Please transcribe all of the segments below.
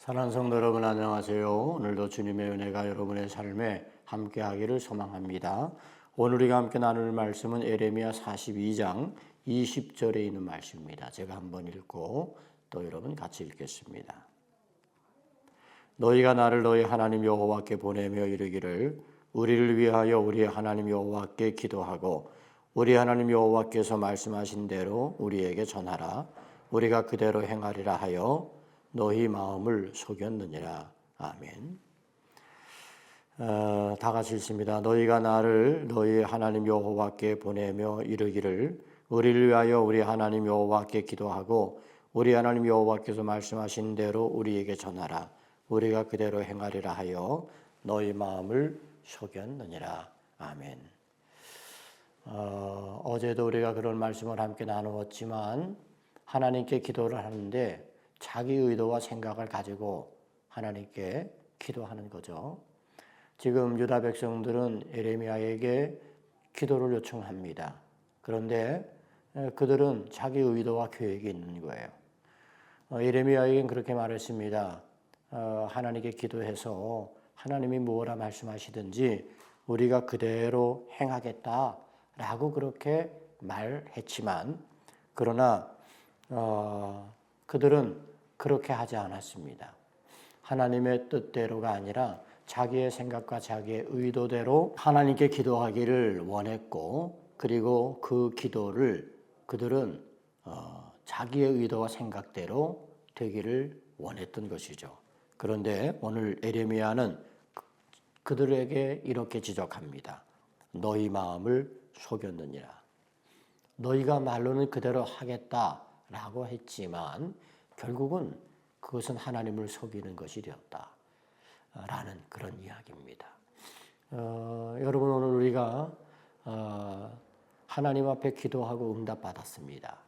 사랑하는 성도 여러분 안녕하세요. 오늘도 주님의 은혜가 여러분의 삶에 함께하기를 소망합니다. 오늘 우리가 함께 나눌 말씀은 에레미야 42장 20절에 있는 말씀입니다. 제가 한번 읽고 또 여러분 같이 읽겠습니다. 너희가 나를 너희 하나님 여호와께 보내며 이르기를 우리를 위하여 우리 하나님 여호와께 기도하고 우리 하나님 여호와께서 말씀하신 대로 우리에게 전하라 우리가 그대로 행하리라 하여 너희 마음을 속였느니라 아멘. 어, 다 같이 읽습니다. 너희가 나를 너희 하나님 여호와께 보내며 이르기를 우리를 위하여 우리 하나님 여호와께 기도하고 우리 하나님 여호와께서 말씀하신 대로 우리에게 전하라 우리가 그대로 행하리라 하여 너희 마음을 속였느니라 아멘. 어, 어제도 우리가 그런 말씀을 함께 나누었지만 하나님께 기도를 하는데 자기 의도와 생각을 가지고 하나님께 기도하는 거죠. 지금 유다 백성들은 에레미야에게 기도를 요청합니다. 그런데 그들은 자기 의도와 계획이 있는 거예요. 어, 에레미야에겐 그렇게 말했습니다. 어, 하나님께 기도해서 하나님이 무엇라 말씀하시든지 우리가 그대로 행하겠다라고 그렇게 말했지만 그러나 어, 그들은 그렇게 하지 않았습니다. 하나님의 뜻대로가 아니라 자기의 생각과 자기의 의도대로 하나님께 기도하기를 원했고 그리고 그 기도를 그들은 어, 자기의 의도와 생각대로 되기를 원했던 것이죠. 그런데 오늘 에레미야는 그들에게 이렇게 지적합니다. 너희 마음을 속였느니라. 너희가 말로는 그대로 하겠다 라고 했지만 결국은 그것은 하나님을 속이는 것이 되었다. 라는 그런 이야기입니다. 어, 여러분 오늘 우리가 어, 하나님 앞에 기도하고 응답 받았습니다.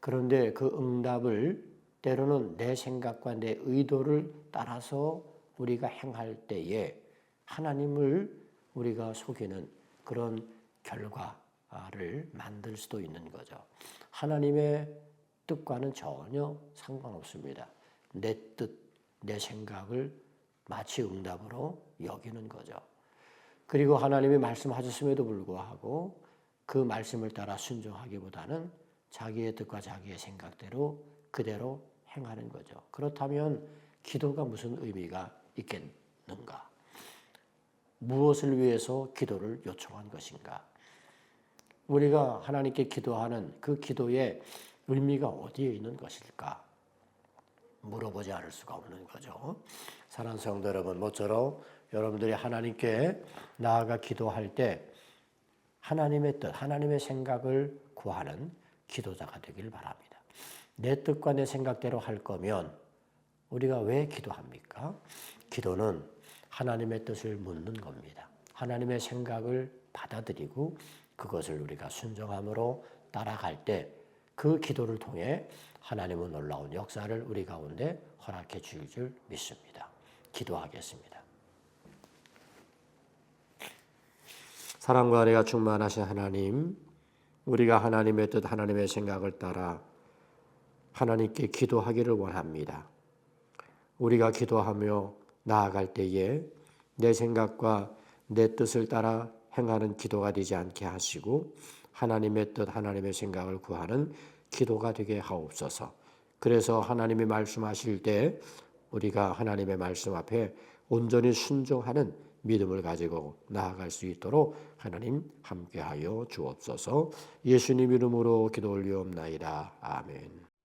그런데 그 응답을 때로는 내 생각과 내 의도를 따라서 우리가 행할 때에 하나님을 우리가 속이는 그런 결과를 만들 수도 있는 거죠. 하나님의 뜻과는 전혀 상관없습니다. 내 뜻, 내 생각을 마치 응답으로 여기는 거죠. 그리고 하나님이 말씀하셨음에도 불구하고 그 말씀을 따라 순종하기보다는 자기의 뜻과 자기의 생각대로 그대로 행하는 거죠. 그렇다면 기도가 무슨 의미가 있겠는가? 무엇을 위해서 기도를 요청한 것인가? 우리가 하나님께 기도하는 그 기도의 의미가 어디에 있는 것일까? 물어보지 않을 수가 없는 거죠. 사랑하는 성도 여러분, 모쪼록 여러분들이 하나님께 나아가 기도할 때 하나님의 뜻, 하나님의 생각을 구하는 기도자가 되길 바랍니다. 내 뜻과 내 생각대로 할 거면 우리가 왜 기도합니까? 기도는 하나님의 뜻을 묻는 겁니다. 하나님의 생각을 받아들이고 그것을 우리가 순종함으로 따라갈 때 그 기도를 통해 하나님은 놀라운 역사를 우리 가운데 허락해 주실 줄 믿습니다. 기도하겠습니다. 사랑과 은혜가 충만하신 하나님, 우리가 하나님의 뜻, 하나님의 생각을 따라 하나님께 기도하기를 원합니다. 우리가 기도하며 나아갈 때에 내 생각과 내 뜻을 따라 행하는 기도가 되지 않게 하시고 하나님의 뜻, 하나님의 생각을 구하는 기도가 되게 하옵소서. 그래서 하나님이 말씀하실 때 우리가 하나님의 말씀 앞에 온전히 순종하는 믿음을 가지고 나아갈 수 있도록 하나님 함께하여 주옵소서. 예수님 이름으로 기도 올리옵나이다. 아멘.